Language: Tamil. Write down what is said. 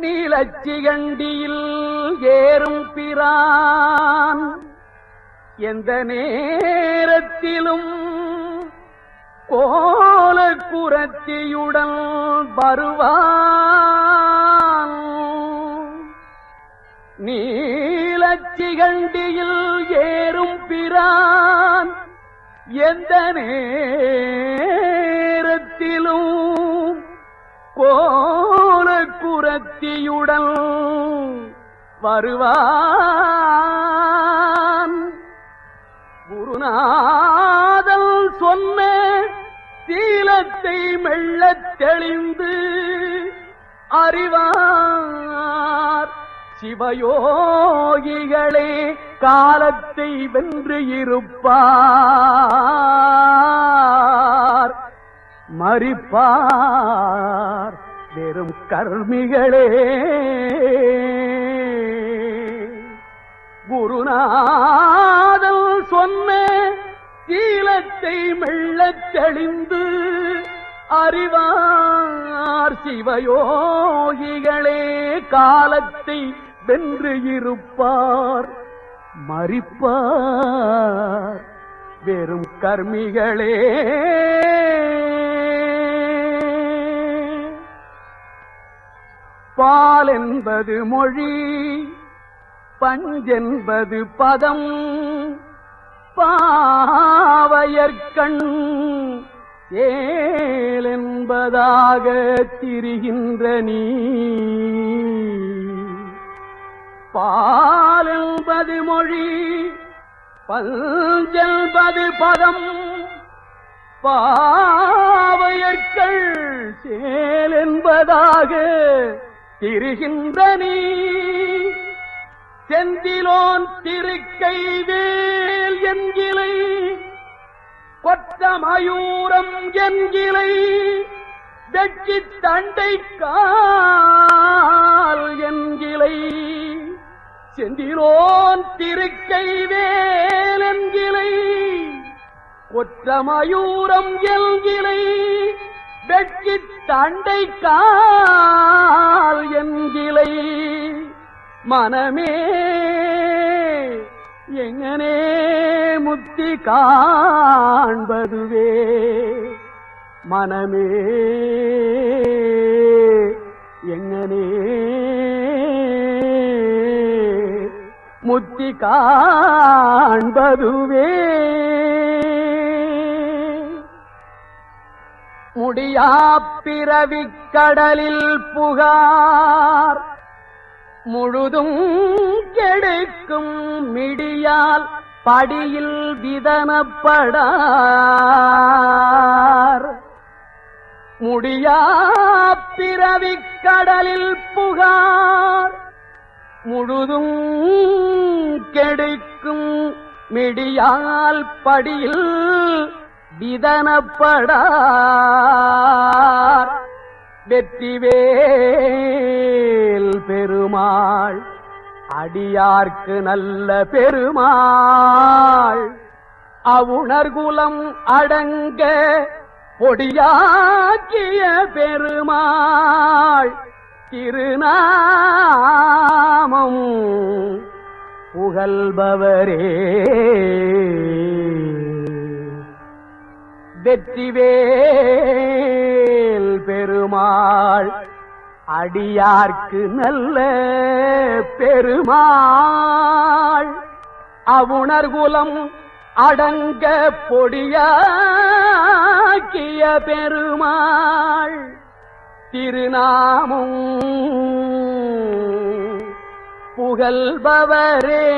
நீலச்சிகண்டியில் ஏறும் பிரான். எந்த நேரத்திலும் கோல குரத்தியுடன் வருவான். நீலச்சிகண்டியில் ஏறும் பிரான். எந்த நேரத்திலும் கோ குரத்தியுடன் வருவான். குருநாதல் சொன்ன சீலத்தை மெல்லத் தெளிந்து அறிவார். சிவயோகிகளே காலத்தை வென்று இருப்பார். மறிப்பார். வெறும் கர்மிகளே. குருநாதல் சொன்ன சீலத்தை மெல்லத் தெளிந்து அறிவார் சிவயோகிகளே காலத்தை வென்று இருப்பார் மறிப்பார். வெறும் கர்மிகளே. பால் என்பது மொழி பஞ்சென்பது பதம். பாவையற்கண் ஏல் என்பதாக திரிகின்ற நீ. பால் என்பது மொழி பஞ்சென்பது பதம். பாவையற்கள் சேல் என்பதாக திரிகின்ற நீ. செந்திலோன் திருக்கை வேல் என்கிலை. கொற்ற மயூரம் என்கிலை. வெற்றி தண்டை கால் என்கிலை. செந்திலோன் திருக்கை வேல் கொற்றமயூரம் என்கிளை மயூரம் தண்டை கால் என்கிலை மனமே எங்கனே முத்தி காண்பதுவே மனமே எங்கனே முத்தி காண்பதுவே முடியா பிறவிக் கடலில் புகார். முழுதும் கெடுக்கும் மிடியால் படியில் விதனப்படார். முடியா பிறவிக் கடலில் புகார். முழுதும் கெடுக்கும் மிடியால் படியில் விதனப்படார். வெற்றிவேல் பெருமாள் அடியார்க்கு நல்ல பெருமாள். அவுணர்குலம் அடங்க பொடியாக்கிய பெருமாள். திருநாமம் புகழ்பவரே. வெற்றிவேல் பெருமாள். அடியார்க்கு நல்ல பெருமாள். அவுணர்குலம் அடங்க பொடியாக்கிய பெருமாள். திருநாமும் புகழ்பவரே.